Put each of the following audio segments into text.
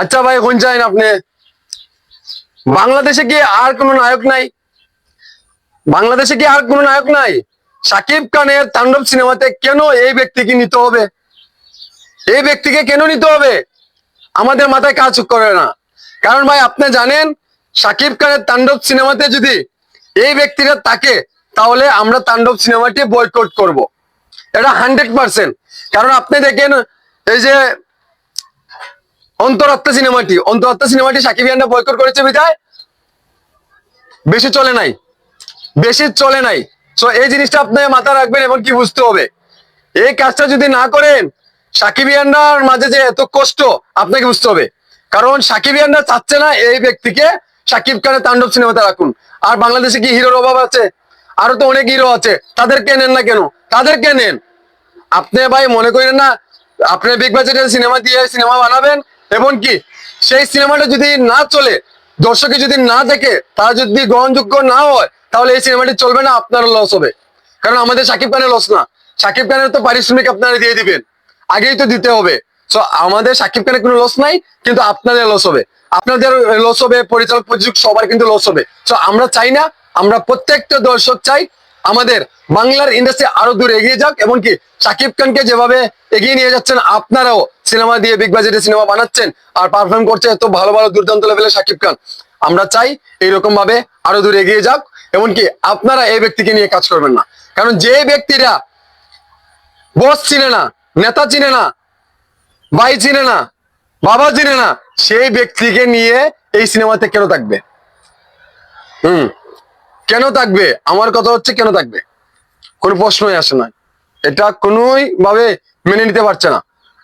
আচ্ছা ভাই কোন চাইন আপনি। বাংলাদেশে কি আর কোনো নায়ক নাই? বাংলাদেশে কি আর কোনো নায়ক নাই? সাকিব খানের তাণ্ডব সিনেমাতে কেন এই ব্যক্তিকে নিতে হবে? এই ব্যক্তিকে কেন নিতে হবে? আমাদের মাথায় কাজ করে না। কারণ ভাই, আপনি জানেন, সাকিব খানের তাণ্ডব সিনেমাতে যদি এই ব্যক্তিরা থাকে, তাহলে আমরা তাণ্ডব সিনেমাটি বয়কট করব। এটা হান্ড্রেড পার্সেন্ট কারণ আপনি দেখেন, এই যে অন্তরাত্মা সিনেমাটি অন্তরাত্মা সিনেমাটি সাকিব খানরা বয়কট করেছে বিধায় বেশি চলে নাই। বেশি চলে নাই। তো এই জিনিসটা আপনি মাথায় রাখবেন এবং কি বুঝতে হবে? এই কাজটা যদি না করেন সাকিবিয়ানরার মাঝে যে এত কষ্ট, আপনাকে বুঝতে হবে। কারণ সাকিবিয়ানরা চাচ্ছে না এই ব্যক্তিকে সাকিব খানের তাণ্ডব সিনেমাতে রাখুন। আর বাংলাদেশে কি হিরোর অভাব আছে? আরও তো অনেক হিরো আছে। তাদেরকে নেন না কেন? তাদেরকে নেন। আপনি ভাই মনে করেন না, আপনি বিগ বাজেটের সিনেমা দিয়ে সিনেমা বানাবেন এবং কি সেই সিনেমাটা যদি না চলে, দর্শকে যদি না দেখে, তারা যদি গ্রহণযোগ্য না হয়, তাহলে এই সিনেমাটি চলবে না আপনার লস হবে। কারণ আমাদের সাকিব খানের লস না। সাকিব খানের তো পারিশ্রমিক আপনারা দিয়ে দিবেন। আগেই তো দিতে হবে। তো আমাদের সাকিব খানের কোনো লস নাই, কিন্তু আপনাদের লস হবে। আপনাদের লস হবে, পরিচালক, প্রযোজক, সবার কিন্তু লস হবে। তো আমরা চাই না, আমরা প্রত্যেকটা দর্শক চাই আমাদের বাংলার ইন্ডাস্ট্রি আরও দূর এগিয়ে যাক এমনকি সাকিব খানকে যেভাবে এগিয়ে নিয়ে যাচ্ছেন, আপনারাও সিনেমা দিয়ে বিগ বাজেটের সিনেমা বানাচ্ছেন আর পারফর্ম করছে এত ভালো ভালো দুর্দান্ত লেভেলের সাকিব খান। আমরা চাই এইরকম ভাবে আরও দূর এগিয়ে যাক এমনকি আপনারা এই ব্যক্তিকে নিয়ে কাজ করবেন না। কারণ যে ব্যক্তিরা বস চিনে না, নেতা চিনে না, ভাই চিনে না, বাবা চিনে না, সেই ব্যক্তিকে নিয়ে এই সিনেমাতে কেন থাকবে? হুম। কেন থাকবে? আমার কথা হচ্ছে কেন থাকবে? কোনো প্রশ্নই আসে না। এটা কোনোই ভাবে মেনে নিতে পারছে না।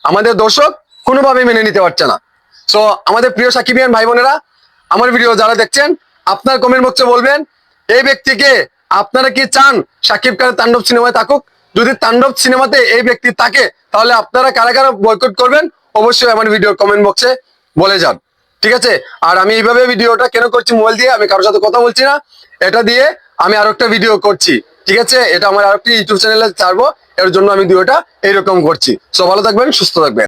আমাদের দর্শক কোনোভাবে মেনে নিতে পারছে না। সো আমাদের প্রিয় সাকিবিয়ান ভাই বোনেরা, আমার ভিডিও যারা দেখছেন, আপনার কমেন্ট বক্সে বলবেন, এই ব্যক্তিকে আপনারা কি চান সাকিব খানের তাণ্ডব সিনেমায় থাকুক? যদি তাণ্ডব সিনেমাতে এই ব্যক্তি থাকে, তাহলে আপনারা কারা কারা বয়কট করবেন? অবশ্যই আমার ভিডিও কমেন্ট বক্সে বলে যান। ঠিক আছে? আর আমি এইভাবে ভিডিওটা কেন করছি মোবাইল দিয়ে আমি কারোর সাথে কথা বলছি না। এটা দিয়ে আমি আরও একটা ভিডিও করছি, ঠিক আছে? এটা আমার আরেকটি ইউটিউব চ্যানেলে ছাড়বো, এর জন্য আমি ভিডিওটা এরকম করছি। সো ভালো থাকবেন, সুস্থ থাকবেন।